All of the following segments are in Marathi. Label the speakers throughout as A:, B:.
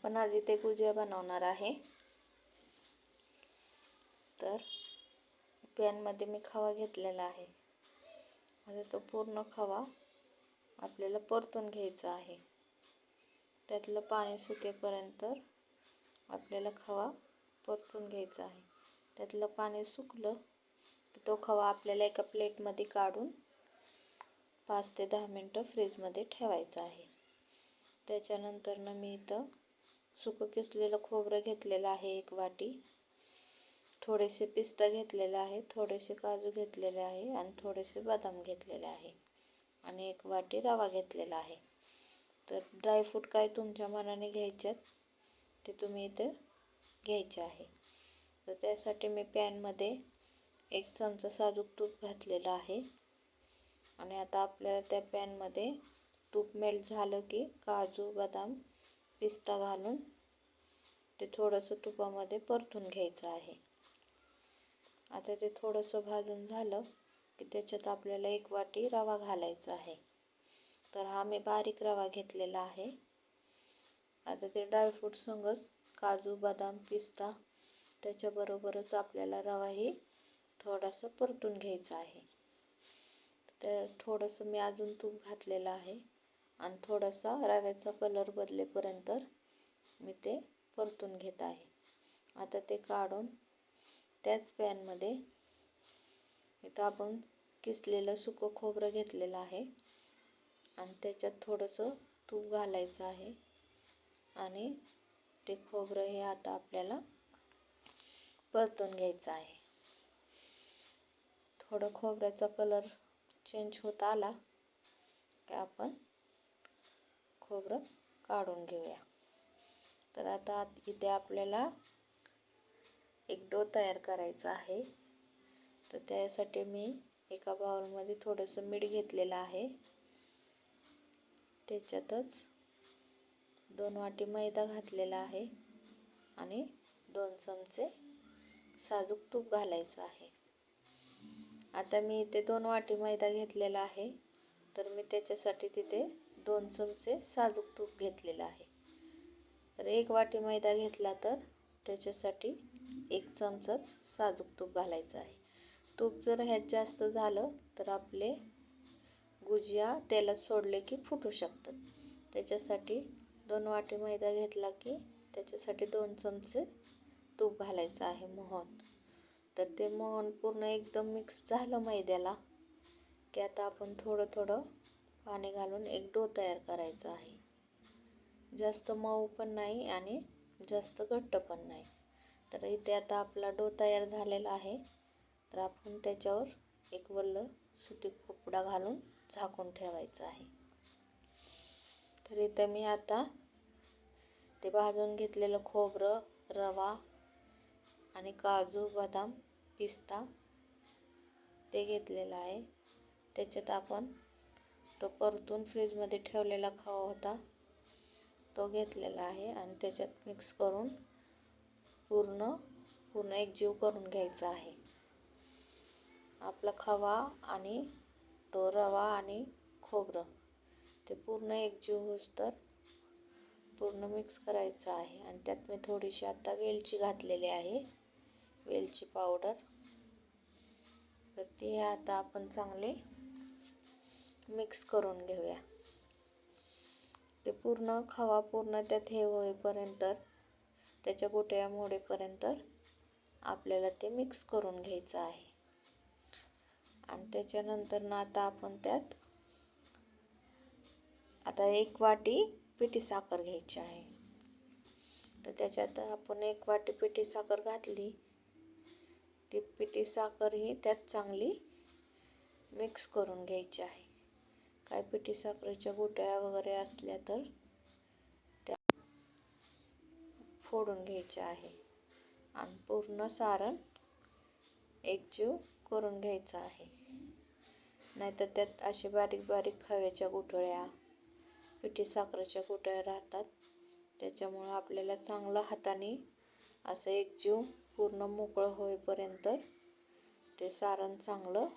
A: आपण आज इथे गुजिया बनवणार आहे. तर पॅनमध्ये मी खवा घेतलेला आहे. आता तो पूर्ण खवा आपल्याला परतून घ्यायचा आहे. त्यातलं पाणी सुकेपर्यंत आपल्याला खवा परतून घ्यायचा आहे. त्यातलं पाणी सुकलं की तो खवा आपल्याला एका प्लेटमध्ये काढून पाच ते दहा मिनटं फ्रीजमध्ये ठेवायचा आहे. त्याच्यानंतरनं मी इथं सुकं किसलेलं खोबरं घेतलेलं आहे एक वाटी. थोडेसे पिस्ता घेतलेला आहे थोडेसे काजू घेतलेले आहे आणि थोडेसे बदाम घेतलेले आहे आणि एक वाटी रवा घेतलेला आहे. तर ड्रायफ्रूट काय तुमच्या मनाने घ्यायच्यात ते तुम्ही इथं घ्यायचे आहे. तर त्यासाठी मी पॅनमध्ये एक चमचा साजूक तूप घातलेलं आहे आणि आता आपल्याला त्या पॅनमध्ये तूप मेल्ट झालं की काजू बदाम पिस्ता घालून ते थोडंसं तुपामध्ये परतून घ्यायचं आहे. आता ते थोडंसं भाजून झालं की त्याच्यात आपल्याला एक वाटी रवा घालायचा आहे. तर हा मी बारीक रवा घेतलेला आहे. आता ते ड्रायफ्रूट संगच काजू बदाम पिस्ता त्याच्याबरोबरच आपल्याला रवाही थोडासा परतून घ्यायचा आहे. तर थोडंसं मी अजून तूप घातलेलं आहे. आणि थोडासा रव्याचा कलर बदलेपर्यंत मी ते परतून घेत आहे. आता ते काढून त्याच पॅनमध्ये इथं आपण किसलेलं सुकं खोबरं घेतलेलं आहे. आणि त्याच्यात थोडंसं तूप घालायचं आहे. आणि ते खोबरं हे आता आपल्याला परतून घ्यायचं आहे. थोडं खोबऱ्याचा कलर चेंज होत आला की आपण खोबरं काढून घेऊया. तर आता इथे आपल्याला एक डो तयार करायचा आहे. तर त्यासाठी मी एका बाउलमध्ये थोडंसं मीठ घेतलेलं आहे. त्याच्यातच दोन वाटी मैदा घातलेला आहे आणि दोन चमचे साजूक तूप घालायचं आहे. आता मी इथे दोन वाटी मैदा घेतलेला आहे. तर मी त्याच्यासाठी तिथे दोन चमचे साजूक तूप घेतलेलं आहे. तर एक वाटी मैदा घेतला तर त्याच्यासाठी एक चमचाच साजूक तूप घालायचं आहे. तूप जर ह्यात जास्त झालं तर आपले गुजिया तेलात सोडले की फुटू शकतात. त्याच्यासाठी दोन वाटी मैदा घेतला की त्याच्यासाठी दोन चमचे तूप घालायचं आहे मोहन. तर ते मोहन पूर्ण एकदम मिक्स झालं मैद्याला की आता आपण थोडं थोडं पाणी घालून एक डो तयार करायचा आहे. जास्त मऊ पण नाही आणि जास्त घट्ट पण नाही. तर इथे आता आपला डो तयार झालेला आहे. तर आपण त्याच्यावर एक वल्ल सुती कपडा घालून झाकून ठेवायचं आहे. तर इथं मी आता ते भाजून घेतलेलं खोबरं रवा आणि काजू बदाम पिस्ता ते घेतलेलं आहे. त्याच्यात आपण तो परतून फ्रीजमध्ये ठेवलेला खवा होता. तो घेतलेला आहे आणि त्याच्यात मिक्स करून पूर्ण पूर्ण एक जीव करून घ्यायचा आहे. आपला खवा आणि तो रवा आणि खोबरं ते पूर्ण एक जीव होस तर पूर्ण मिक्स करायचं आहे. आणि त्यात मी थोडीशी आता वेलची घातलेली आहे वेलची पावडर तर ती आता आपण चांगले मिक्स करून घेऊया. ते पूर्ण खवा पूर्ण त्यात हे होईपर्यंत त्याच्या गोट्या मोडेपर्यंत आपल्याला ते मिक्स करून घ्यायचं आहे. आणि त्याच्यानंतर ना आता आपण त्यात आता एक वाटी पिठी साखर घ्यायची आहे. तर त्याच्यात आपण एक वाटी पिठी साखर घातली. ती पिठी साखर ही त्यात चांगली मिक्स करून घ्यायची आहे. काय पिठी साखरेच्या गोट्या वगैरे असल्या तर त्या फोडून घ्यायच्या आहे. आणि पूर्ण सारण एकजीव करून घ्यायचं आहे. नाहीतर त्यात असे बारीक बारीक खव्याच्या गुठळ्या पिठी साखरेच्या गुठळ्या राहतात. त्याच्यामुळं आपल्याला चांगलं हाताने असं एकजीव पूर्ण मोकळं होईपर्यंत ते सारण चांगलं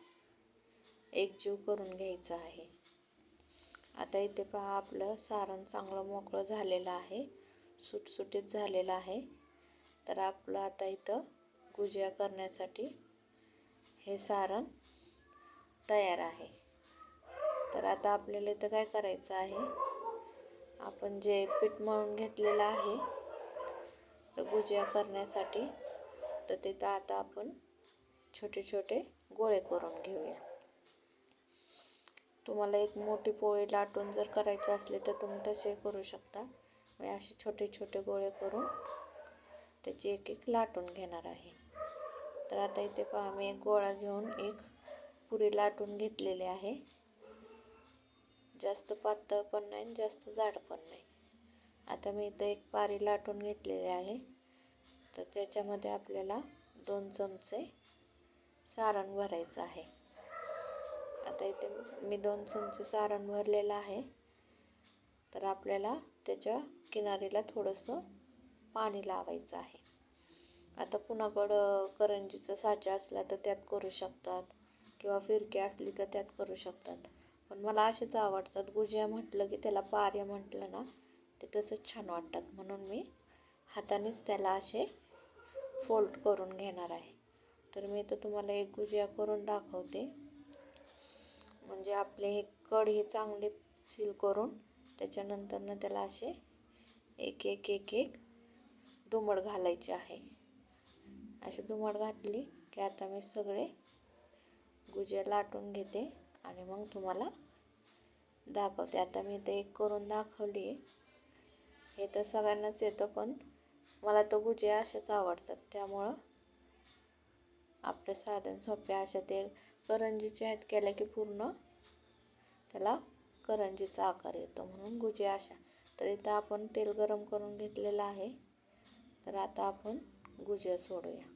A: एकजीव करून घ्यायचं आहे. आता इथे पहा आपलं सारण चांगलं मोकळं झालेलं आहे सुटसुटीत झालेलं आहे. तर आपलं आता इथं गुजिया करण्यासाठी हे सारण तयार आहे. तर आता आपल्याला इथं काय करायचं आहे? आपण जे पीठ मळून घेतलेलं आहे तर गुजिया करण्यासाठी तर तिथं आता आपण छोटे छोटे गोळे करून घेऊया. तुम्हाला एक मोठी पोळी लाटून जर करायची असली तर तुम्ही तसे करू शकता. मी असे छोटे छोटे गोळे करून त्याची एक एक लाटून घेणार आहे. तर आता इथे पहा मी एक गोळा घेऊन एक पुरी लाटून घेतलेली आहे. जास्त पातळ पण नाही जास्त जाड पण नाही. आता मी इथं एक पारी लाटून घेतलेली आहे. तर त्याच्यामध्ये आपल्याला दोन चमचे सारण भरायचं आहे. आता इथे मी दोन चमचे सारण भरलेलं आहे. तर आपल्याला त्याच्या किनारीला थोडंसं पाणी लावायचं आहे. आता कुणाकडं करंजीचा साचा असला तर त्यात करू शकतात किंवा फिरकी असली तर त्यात करू शकतात. पण मला असेच आवडतात. गुजिया म्हटलं की त्याला पार्या म्हटलं ना ते तसंच छान वाटतात. म्हणून मी हातानेच त्याला असे फोल्ड करून घेणार आहे. तर मी तर तुम्हाला एक गुजिया करून दाखवते. म्हणजे आपले हे कड हे चांगले सील करून त्याच्यानंतरनं त्याला असे एक एक एक एक दुमड घालायचे आहे. अशी दुमड घातली की आता मी सगळे गुजिया लाटून घेते आणि मग तुम्हाला दाखवते. आता मी ते एक करून दाखवली. हे तर सगळ्यांनाच येतं पण मला तर गुजिया असेच आवडतात. त्यामुळं आपलं साधन सोप्या अशा ते करंजीच्या ह्यात केल्या की पूर्ण त्याला करंजीचा आकार येतो म्हणून गुजिया अशा. तर इथं आपण तेल गरम करून घेतलेलं आहे. तर आता आपण गुजिया सोडूया.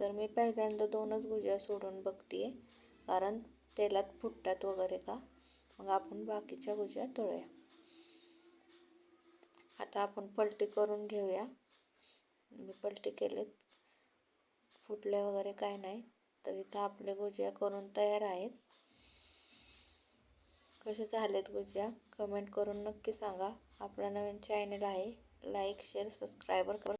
A: तर मी पहिल्यांदा दोनच गुजिया सोडून बघते कारण तेलात फुटतात वगैरे का? मग आपण बाकीच्या गुजिया तळूया आता आपण पलटी करून घेऊया. मी पलटी केलेत. फुटले वगैरे काय नाही. तर इथं आपले गुजिया करून तयार आहेत. कसे झालेत गुजिया? कमेंट करून नक्की सांगा. आपला नवीन चॅनल आहे. लाईक शेअर सबस्क्रायबर कर